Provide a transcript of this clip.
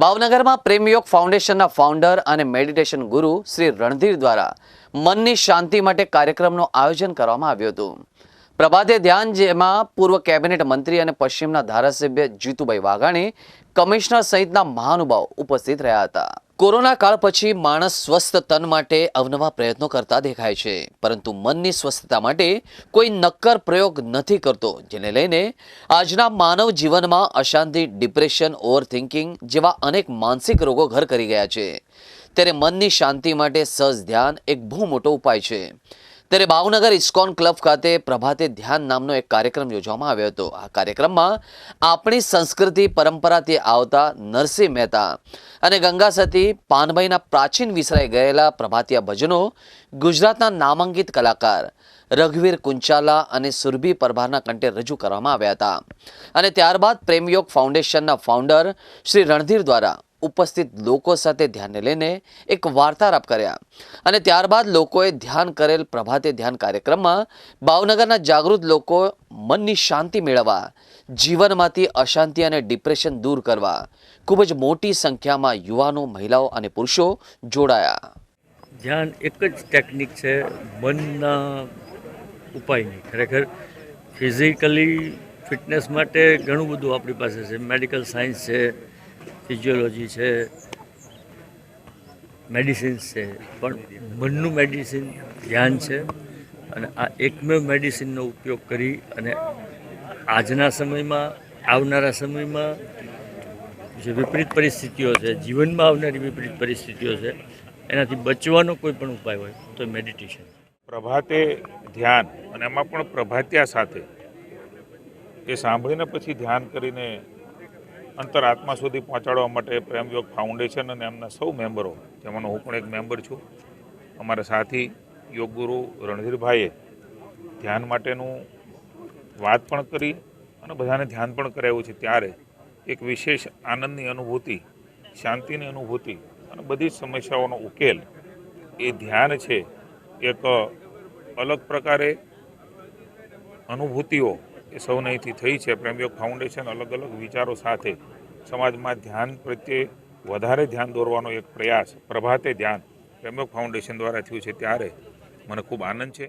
ભાવનગરમાં પ્રેમયોગ ફાઉન્ડેશનના ફાઉન્ડર અને મેડિટેશન ગુરુ શ્રી રણધીર દ્વારા મનની શાંતિ માટે કાર્યક્રમનું આયોજન કરવામાં આવ્યું હતું. પ્રભાતે ધ્યાન જેમાં પૂર્વ કેબિનેટ મંત્રી અને પશ્ચિમના ધારાસભ્ય જીતુભાઈ વાઘાણી, કમિશનર સહિતના મહાનુભાવ ઉપસ્થિત રહ્યા હતા. કોરોના કાળ પછી માણસ સ્વસ્થ તન માટે અવનવા પ્રયત્નો કરતા દેખાય છે. પરંતુ મનની સ્વસ્થતા માટે કોઈ નક્કર પ્રયોગ નથી કરતો, જેને લઈને આજના માનવ જીવનમાં અશાંતિ, ડિપ્રેશન ઓવર થિંકિંગ જેવા અનેક માનસિક રોગો ઘર કરી ગયા છે. ત્યારે મનની શાંતિ માટે સહજ ધ્યાન એક બહુ મોટો ઉપાય છે. ત્યારે ભાવનગર ઇસ્કોન ક્લબ ખાતે પ્રભાતે ધ્યાન નામનો એક કાર્યક્રમ યોજવામાં આવ્યો હતો. આ કાર્યક્રમમાં આપણી સંસ્કૃતિ પરંપરાથી આવતા નરસિંહ મહેતા અને ગંગા સતી, પાનભાઈના પ્રાચીન વિસરાઈ ગયેલા પ્રભાતિયા ભજનો, ગુજરાતના નામાંકિત કલાકાર રઘુવીર કુંચાલા અને સુરભી પરભારના કંઠે રજૂ કરવામાં આવ્યા હતા. અને ત્યારબાદ પ્રેમયોગ ફાઉન્ડેશનના ફાઉન્ડર શ્રી રણધીર દ્વારા ઉપસ્થિત લોકો સાથે ધ્યાનને લઈને એક વાર્તાલાપ કર્યા. અને ત્યારબાદ લોકોએ ધ્યાન કરેલ પ્રભાતે ધ્યાન કાર્યક્રમમાં ભાવનગરના જાગૃત લોકો મનની શાંતિ મેળવવા, જીવનમાંથી અશાંતિ અને ડિપ્રેશન દૂર કરવા, ખૂબ જ મોટી સંખ્યામાં યુવાનો, મહિલાઓ અને પુરુષો જોડાયા. ધ્યાન એક જ ટેકનિક છે, મનના ઉપાયની. ખરેખર ફિઝિકલી ફિટનેસ માટે ઘણું બધું આપણી પાસે છે. મેડિકલ સાયન્સ છે ફિઝિયોલોજી છે મેડિસિન્સ છે, પણ મનનું મેડિસિન ધ્યાન છે અને આ એકમેવ મેડિસિનનો ઉપયોગ કરી અને આજના સમયમાં, આવનારા સમયમાં જે વિપરીત પરિસ્થિતિઓ છે, જીવનમાં આવનારી વિપરીત પરિસ્થિતિઓ છે, એનાથી બચવાનો કોઈ પણ ઉપાય હોય તો મેડિટેશન પ્રભાતે ધ્યાન અને એમાં પણ પ્રભાત્યા સાથે એ સાંભળીને પછી ધ્યાન કરીને અંતર આત્મા સુધી પહોંચાડવા માટે પ્રેમયોગ ફાઉન્ડેશન અને એમના સૌ મેમ્બરો જેમાંનો હું પણ એક મેમ્બર છું, અમારા સાથી યોગગુરુ રણધીરભાઈએ ધ્યાન માટેનું વાત પણ કરી અને બધાને ધ્યાન પણ કરાવ્યું છે ત્યારે એક વિશેષ આનંદની અનુભૂતિ, શાંતિની અનુભૂતિ અને બધી જ સમસ્યાઓનો ઉકેલ એ ધ્યાન છે, એક અલગ પ્રકારે અનુભૂતિઓ એ સૌને થઈ છે. પ્રેમયોગ ફાઉન્ડેશન અલગ અલગ વિચારો સાથે સમાજમાં ધ્યાન પ્રત્યે વધારે ધ્યાન દોરવાનો એક પ્રયાસ, પ્રભાતે ધ્યાન પ્રેમયોગ ફાઉન્ડેશન દ્વારા થયું છે ત્યારે. મને ખૂબ આનંદ છે.